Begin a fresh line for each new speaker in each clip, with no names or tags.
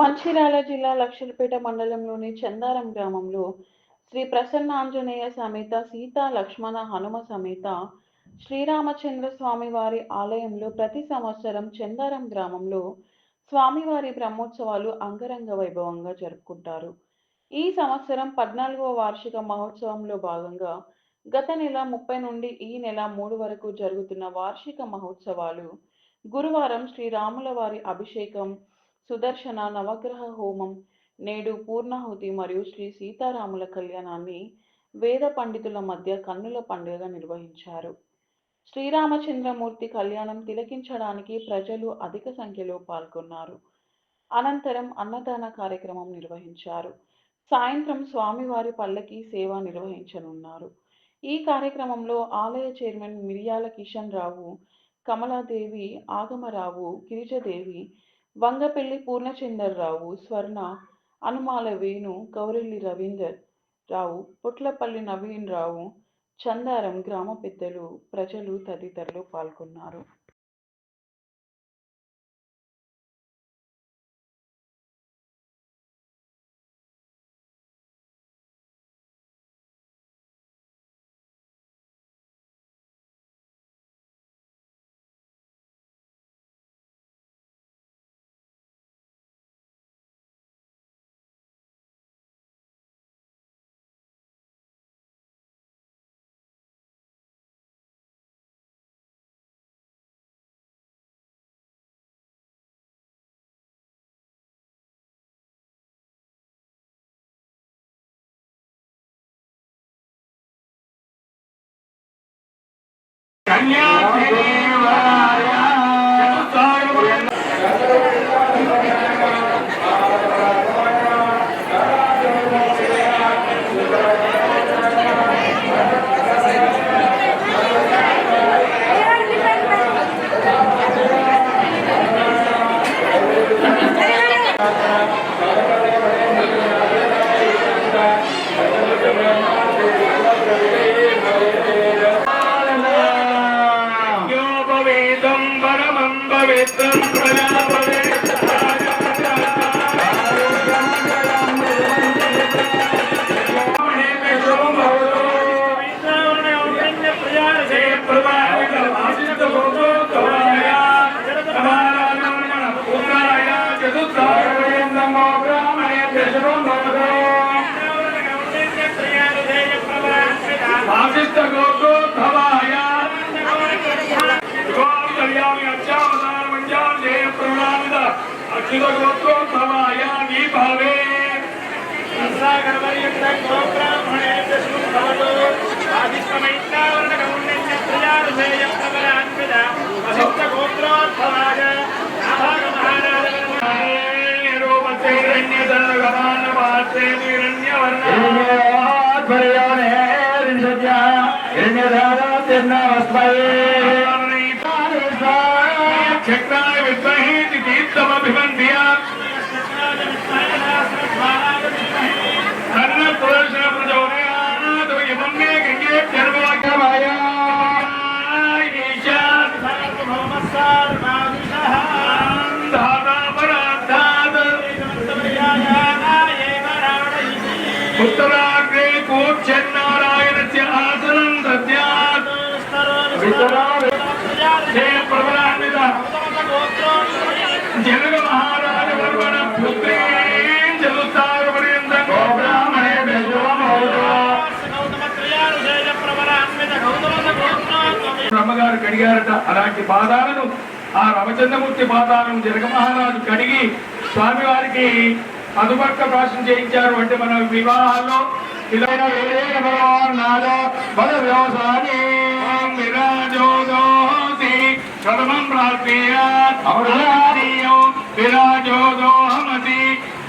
మంచిర్యాల జిల్లా లక్షలపేట మండలంలోని చందారం గ్రామంలో శ్రీ ప్రసన్నాంజనేయ సమేత సీతా లక్ష్మణ హనుమ సమేత శ్రీరామచంద్ర స్వామి వారి ఆలయంలో ప్రతి సంవత్సరం చందారం గ్రామంలో స్వామివారి బ్రహ్మోత్సవాలు అంగరంగ వైభవంగా జరుపుకుంటారు. ఈ సంవత్సరం పద్నాలుగవ వార్షిక మహోత్సవంలో భాగంగా గత నెల ముప్పై నుండి ఈ నెల మూడు వరకు జరుగుతున్న వార్షిక మహోత్సవాలు గురువారం శ్రీరాముల వారి అభిషేకం సుదర్శన నవగ్రహ హోమం నేడు పూర్ణాహుతి మరియు శ్రీ సీతారాముల కళ్యాణాన్ని వేద పండితుల మధ్య కన్నుల పండుగగా నిర్వహించారు. శ్రీరామచంద్రమూర్తి కళ్యాణం తిలకించడానికి ప్రజలు అధిక సంఖ్యలో పాల్గొన్నారు. అనంతరం అన్నదాన కార్యక్రమం నిర్వహించారు. సాయంత్రం స్వామివారి పల్లకి సేవ నిర్వహించనున్నారు. ఈ కార్యక్రమంలో ఆలయ చైర్మన్ మిరియాల కిషన్ రావు కమలాదేవి ఆగమరావు గిరిజదేవి వంగపెల్లి పూర్ణచందర్రావు స్వర్ణ అనుమాల వేణు కౌరెల్లి రవీందర్ రావు పుట్లపల్లి నవీన్ రావు చందారం గ్రామ పెద్దలు ప్రజలు తదితరులు పాల్గొన్నారు.
Amen. सर्वोत्तमायानि भवे गोब्राह्मणे च सुभवतो आदिष्टमैत्रावर्णगौण्यत्रयारुषेयं प्रबलान्विता वसिष्ठगोत्रोद्भवाय हिरण्यधारा तिर्णवस्मये चक्र అలాంటి పాదాలను ఆ రమచంద్రమూర్తి పాదాలను జనక మహారాజు కడిగి స్వామివారికి అదుపక్క ప్రాశం చేయించారు. అంటే మన వివాహాల్లో ఇలా విరాజోదోసి కథమం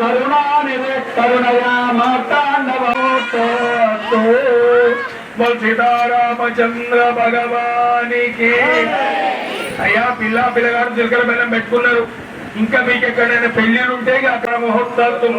కరుణానిధి కరుణయా
సీతారామచంద్ర భగవానికి అయ్యా పిల్ల పిల్లగాడు చిలకల బెల్లం పెట్టుకున్నారు. ఇంకా మీకు ఎక్కడైనా పెళ్ళిళ్ళు ఉంటే అక్కడ ముహూర్తాలు ముహూర్తాలు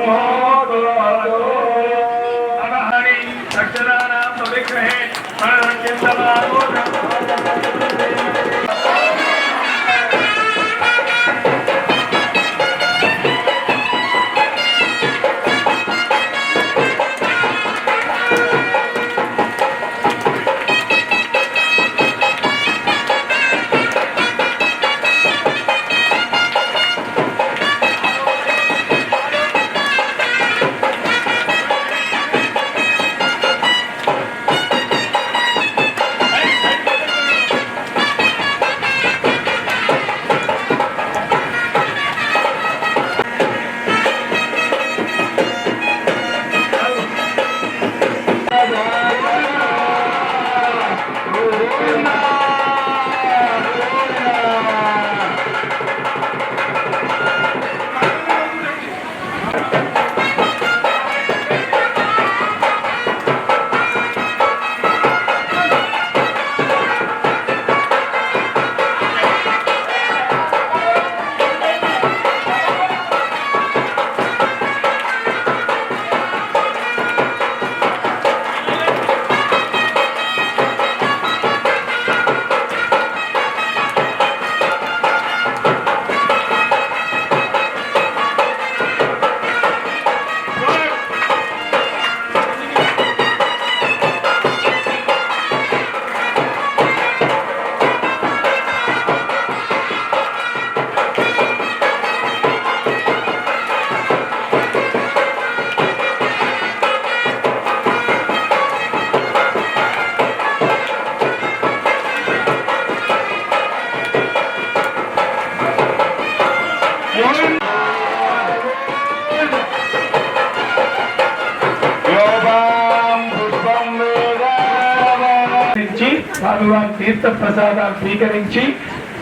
స్వామివారి తీర్థ ప్రసాదాలు స్వీకరించి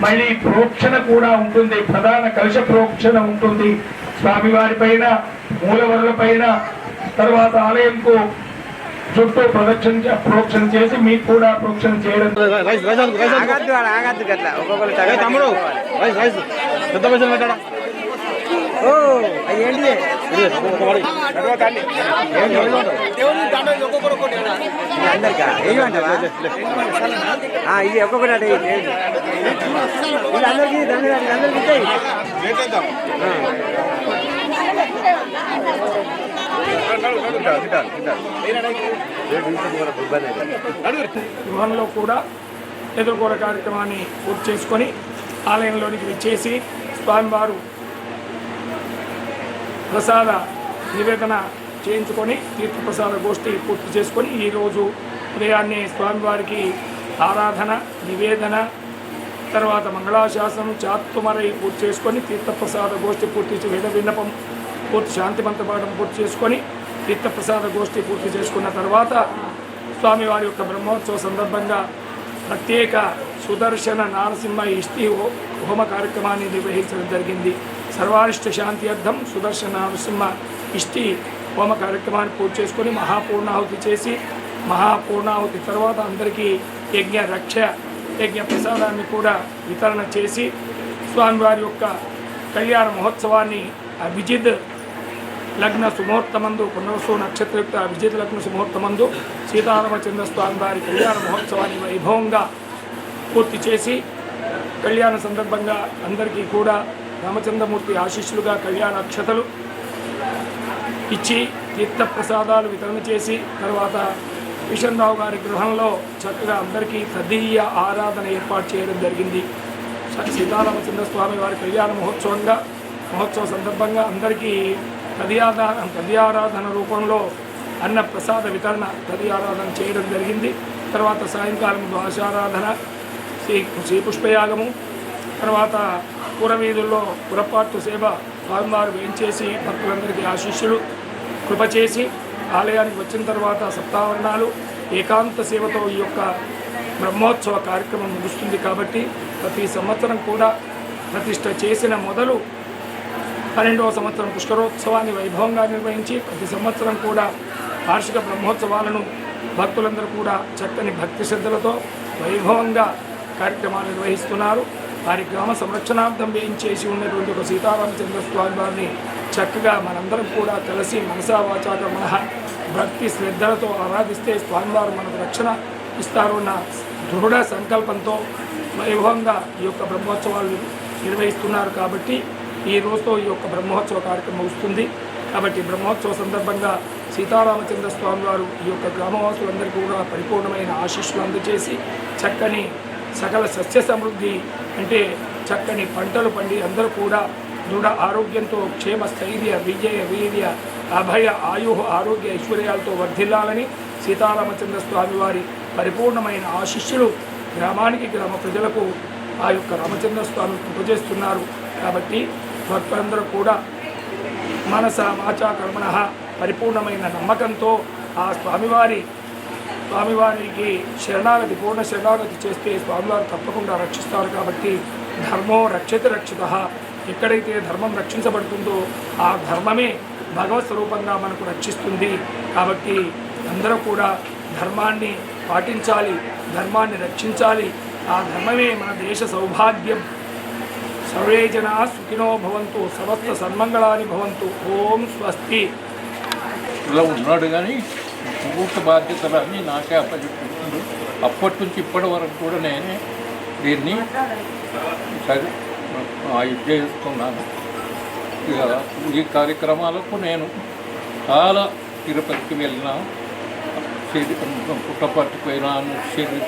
మళ్ళీ ప్రోక్షణ కూడా ఉంటుంది. ప్రధాన కలశ ప్రోక్షణ ఉంటుంది. స్వామివారి పైన మూలవరుల పైన తర్వాత ఆలయంకు చుట్టూ ప్రదక్షిణ ప్రోక్షణ చేసి మీకు కూడా ప్రోక్షణ చేయడం.
తమ్ముడు పెద్ద పైసలు పెట్టాడా ఓ అది ఏంటిది అందరికా ఏమంటావా ఇది ఒక్కొక్కటి అంటే వీళ్ళందరికీ దండ అందరికీ ఇచ్చాయి.
గృహంలో కూడా ఎదుర్కోర కార్యక్రమాన్ని పూర్తి చేసుకొని ఆలయంలోనికి విచ్చేసి స్వామివారు ప్రసాద నివేదన చేయించుకొని తీర్థప్రసాద గోష్ఠి పూర్తి చేసుకొని ఈరోజు ఉదయాన్నే స్వామివారికి ఆరాధన నివేదన తర్వాత మంగళాశాసనం చాతుమరై పూర్తి చేసుకొని తీర్థప్రసాద గోష్ఠి పూర్తి విన వేద విన్నపం పూర్తి శాంతిమంత పాఠం పూర్తి చేసుకొని తీర్థప్రసాద గోష్ఠి పూర్తి చేసుకున్న తర్వాత స్వామివారి యొక్క బ్రహ్మోత్సవ సందర్భంగా ప్రత్యేక సుదర్శన నారసింహ ఇష్టి హోమ కార్యక్రమాన్ని నిర్వహించడం జరిగింది. సర్వారిష్ట శాంతి అర్థం సుదర్శన నరసింహ ఇష్టి హోమ కార్యక్రమాన్ని పూర్తి చేసుకొని మహాపూర్ణాహుతి చేసి మహాపూర్ణాహుతి తర్వాత అందరికీ యజ్ఞ రక్ష యజ్ఞ ప్రసాదాన్ని కూడా వితరణ చేసి స్వామివారి యొక్క కళ్యాణ మహోత్సవాన్ని అభిజిత్ లగ్న సుముహూర్తమందు పునర్వసు నక్షత్రయుక్త అభిజిత్ లగ్న సుముహూర్తమందు సీతారామచంద్ర స్వామి వారి కళ్యాణ మహోత్సవాన్ని వైభవంగా పూర్తి చేసి కళ్యాణ సందర్భంగా అందరికీ కూడా రామచంద్రమూర్తి ఆశీస్సులుగా కళ్యాణ అక్షతలు ఇచ్చి తీర్థ ప్రసాదాలు వితరణ చేసి తర్వాత కిషన్ గారి గృహంలో చక్కగా అందరికీ తదీయ ఆరాధన ఏర్పాటు చేయడం జరిగింది. సీతారామచంద్ర స్వామి వారి కళ్యాణ మహోత్సవంగా మహోత్సవ సందర్భంగా అందరికీ తదియారాధన తదియారాధన రూపంలో అన్న ప్రసాద వితరణ తదియారాధన చేయడం జరిగింది. తర్వాత సాయంకాలం ద్వాషారాధన శ్రీ శ్రీ పుష్పయాగము తర్వాత పురవీధుల్లో పురపాటు సేవ స్వామివారు వేయించేసి భక్తులందరికీ ఆశీస్సులు కృప చేసి ఆలయానికి వచ్చిన తర్వాత సప్తావరణాలు ఏకాంత సేవతో ఈ యొక్క బ్రహ్మోత్సవ కార్యక్రమం ముగుస్తుంది కాబట్టి ప్రతి సంవత్సరం కూడా ప్రతిష్ట చేసిన మొదలు పన్నెండవ సంవత్సరం పుష్కరోత్సవాన్ని వైభవంగా నిర్వహించి ప్రతి సంవత్సరం కూడా వార్షిక బ్రహ్మోత్సవాలను భక్తులందరూ కూడా చక్కని భక్తి శ్రద్ధలతో వైభవంగా కార్యక్రమాలు నిర్వహిస్తున్నారు. వారి గ్రామ సంరక్షణార్థం వేయించేసి ఉన్నటువంటి ఒక సీతారామచంద్ర స్వామి వారిని చక్కగా మనందరం కూడా కలిసి మనసా వాచాక మనహ భక్తి శ్రద్ధలతో ఆరాధిస్తే స్వామివారు మనకు రక్షణ ఇస్తారన్న దృఢ సంకల్పంతో వైభవంగా ఈ యొక్క బ్రహ్మోత్సవాలు నిర్వహిస్తున్నారు కాబట్టి ఈ రోజుతో ఈ యొక్క బ్రహ్మోత్సవ కార్యక్రమం వస్తుంది కాబట్టి బ్రహ్మోత్సవ సందర్భంగా సీతారామచంద్ర స్వామి వారు ఈ యొక్క గ్రామవాసులందరికీ కూడా పరిపూర్ణమైన ఆశీస్సులు అందజేసి చక్కని సకల సస్య సమృద్ధి అంటే చక్కని పంటలు పండి అందరూ కూడా దృఢ ఆరోగ్యంతో క్షేమ స్థైర్య విజయ వీర్య అభయ ఆయు ఆరోగ్య ఐశ్వర్యాలతో వర్ధిల్లాలని సీతారామచంద్ర స్వామి వారి పరిపూర్ణమైన ఆశిష్యులు గ్రామానికి గ్రామ ప్రజలకు ఆ యొక్క రామచంద్ర స్వామి ఉపజేస్తున్నారు కాబట్టి భక్తులందరూ కూడా మనస వాచా కర్మణ పరిపూర్ణమైన నమ్మకంతో ఆ స్వామివారి స్వామివారికి శరణాగతి పూర్ణ శరణాగతి చేస్తే స్వామివారు తప్పకుండా రక్షిస్తారు కాబట్టి ధర్మో రక్షిత రక్షిత. ఎక్కడైతే ధర్మం రక్షించబడుతుందో ఆ ధర్మమే భగవత్ స్వరూపంగా మనకు రక్షిస్తుంది. కాబట్టి అందరూ కూడా ధర్మాన్ని పాటించాలి ధర్మాన్ని రక్షించాలి. ఆ ధర్మమే మన దేశ సౌభాగ్యం. సర్వే జనా సుఖినో భవంతు సమస్త సన్మంగళాని భవంతు. ఓం స్వస్తి.
ఇలా ఉన్నాడు కానీ పూర్తి బాధ్యతలన్నీ నాకే అప్పచెప్పింది. అప్పటి నుంచి ఇప్పటి వరకు కూడా నేనే దీన్ని సరి ఇది చేస్తున్నాను ఇక ఈ కార్యక్రమాలకు నేను చాలా తిరుపతికి వెళ్ళినా సిరి పుట్టపర్తికి పోయినాను సిరి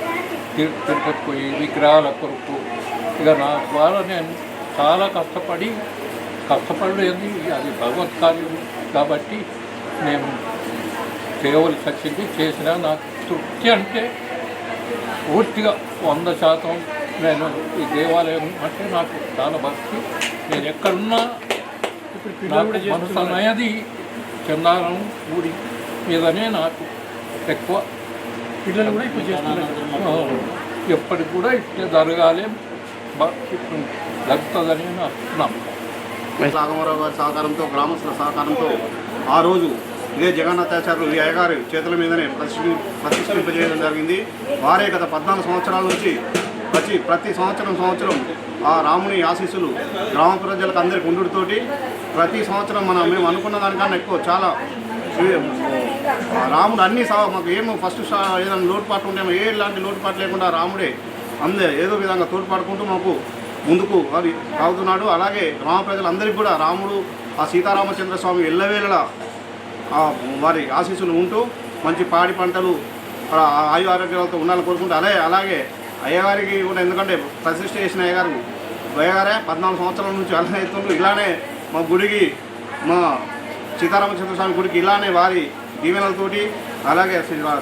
తిరుపతికి పోయి విగ్రహాల కొరకు. ఇక నా ద్వారా నేను చాలా కష్టపడి కష్టపడలేదు. అది భగవత్ కార్యం కాబట్టి నేను చేయవలసి వచ్చింది చేసిన నాకు తృప్తి అంటే పూర్తిగా వంద శాతం నేను ఈ దేవాలయం అంటే నాకు చాలా భక్తి. నేను ఎక్కడున్నా మనసు అనేది చందానం ఊరి మీదనే నాకు ఎక్కువ. పిల్లలు కూడా ఇప్పుడు చేస్తున్నారు. ఎప్పటికి కూడా ఇట్లా జరగాలి. జరుగుతుందని నాకు నమ్మకం.
రాఘవరావు గారి సహకారంతో గ్రామస్తుల సహకారంతో ఆ రోజు ఇదే జగన్నాథాచార్యులు ఈ అయ్యగారి చేతుల మీదనే ప్రతిష్ఠి ప్రతిష్ఠింపజేయడం జరిగింది. వారే గత పద్నాలుగు సంవత్సరాల నుంచి ప్రతి ప్రతి సంవత్సరం సంవత్సరం ఆ రాముని ఆశీస్సులు గ్రామ ప్రజలకు అందరికి ఉండుతోటి ప్రతి సంవత్సరం మనం మేము అనుకున్న దానికన్నా ఎక్కువ చాలా ఆ రాముడు అన్ని మాకు ఏమో ఫస్ట్ ఏదైనా లోటుపాటు ఉంటే ఏ ఇలాంటి లోటుపాటు లేకుండా రాముడే అందే ఏదో విధంగా తోడ్పాడుకుంటూ మాకు ముందుకు అది సాగుతున్నాడు. అలాగే గ్రామ ప్రజలందరికీ కూడా రాముడు ఆ సీతారామచంద్ర స్వామి ఎల్లవేళలా వారి ఆశీస్సులు ఉంటూ మంచి పాడి పంటలు ఆ ఆయు ఆరోగ్యాలతో ఉండాలని కోరుకుంటూ అదే అలాగే అయ్యగారికి కూడా ఎందుకంటే ప్రతిష్ట చేసిన అయ్యగారు అయ్యగారే పద్నాలుగు సంవత్సరాల నుంచి అలానే ఇలానే మా గుడికి మా సీతారామచంద్ర స్వామి గుడికి ఇలానే వారి దీవెనలతోటి అలాగే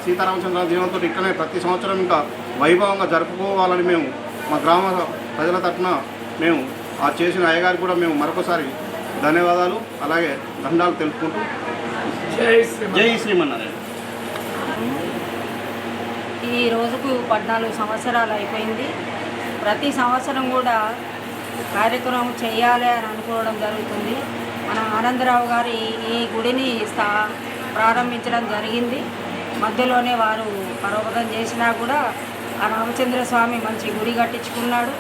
సీతారామచంద్ర దీవెనలతోటి ఇక్కడనే ప్రతి సంవత్సరం ఇంకా వైభవంగా జరుపుకోవాలని మేము మా గ్రామ ప్రజల తరఫున మేము ఆ చేసిన అయ్యగారికి కూడా మేము మరొకసారి ధన్యవాదాలు. అలాగే దండాలు తెలుపుకుంటూ
జై
శ్రీమన్నారాయణ.
ఈ రోజుకు పద్నాలుగు సంవత్సరాలు అయిపోయింది. ప్రతి సంవత్సరం కూడా కార్యక్రమం చేయాలి అని అనుకోవడం జరుగుతుంది. మన ఆనందరావు గారు ఈ- ఈ గుడిని స్థా ప్రారంభించడం జరిగింది. మధ్యలోనే వారు పరోపకం చేసినా కూడా ఆ రామచంద్ర స్వామి మంచి గుడి కట్టించుకున్నాడు.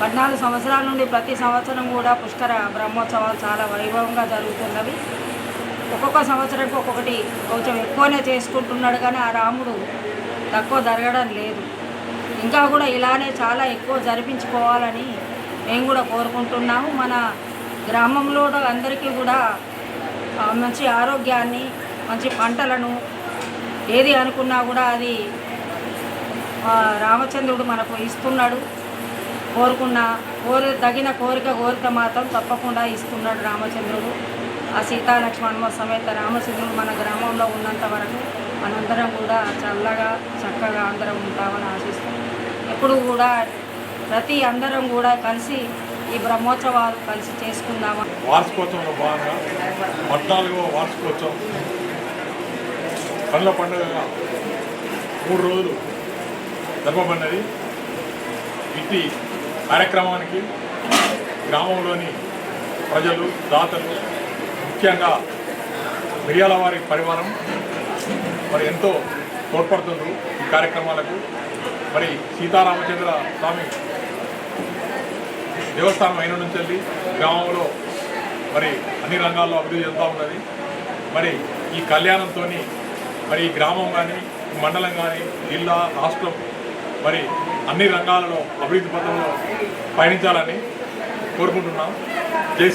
పద్నాలుగు సంవత్సరాల నుండి ప్రతి సంవత్సరం కూడా పుష్కర బ్రహ్మోత్సవాలు చాలా వైభవంగా జరుగుతున్నవి. ఒక్కొక్క సంవత్సరానికి ఒక్కొక్కటి కొంచెం ఎక్కువనే చేసుకుంటున్నాడు కానీ ఆ రాముడు తక్కువ జరగడం లేదు. ఇంకా కూడా ఇలానే చాలా ఎక్కువ జరిపించుకోవాలని మేము కూడా కోరుకుంటున్నాము. మన గ్రామంలో అందరికీ కూడా మంచి ఆరోగ్యాన్ని మంచి పంటలను ఏది అనుకున్నా కూడా అది రామచంద్రుడు మనకు ఇస్తున్నాడు. కోరుకున్న కోరి తగిన కోరిక కోరిక మాత్రం తప్పకుండా ఇస్తున్నాడు రామచంద్రుడు. ఆ సీతాలక్ష్మణ సమేత రామచంద్రుడు మన గ్రామంలో ఉన్నంత వరకు మనందరం కూడా చల్లగా చక్కగా అందరం ఉంటామని ఆశిస్తాం. ఎప్పుడు కూడా ప్రతి అందరం కూడా కలిసి ఈ బ్రహ్మోత్సవాలు కలిసి చేసుకుందామని
వార్షికోత్సవంలో భాగంగా పద్నాలుగవ వార్షికోత్సవం. పండ్ల పండుగగా మూడు రోజులు జరపబడినది ఇట్టి కార్యక్రమానికి గ్రామంలోని ప్రజలు దాతలు ముఖ్యంగా మిరియాల వారి పరివారం మరి ఎంతో తోడ్పడుతుండ్రు ఈ కార్యక్రమాలకు. మరి సీతారామచంద్ర స్వామి దేవస్థానం అయిన నుంచి వెళ్ళి గ్రామంలో మరి అన్ని రంగాల్లో అభివృద్ధి చెందుతూ ఉన్నది. మరి ఈ కళ్యాణంతో మరి ఈ గ్రామం కానీ మండలం కానీ జిల్లా రాష్ట్రం మరి అన్ని రంగాలలో అభివృద్ధి పథంలో పయనించాలని కోరుకుంటున్నాం. జై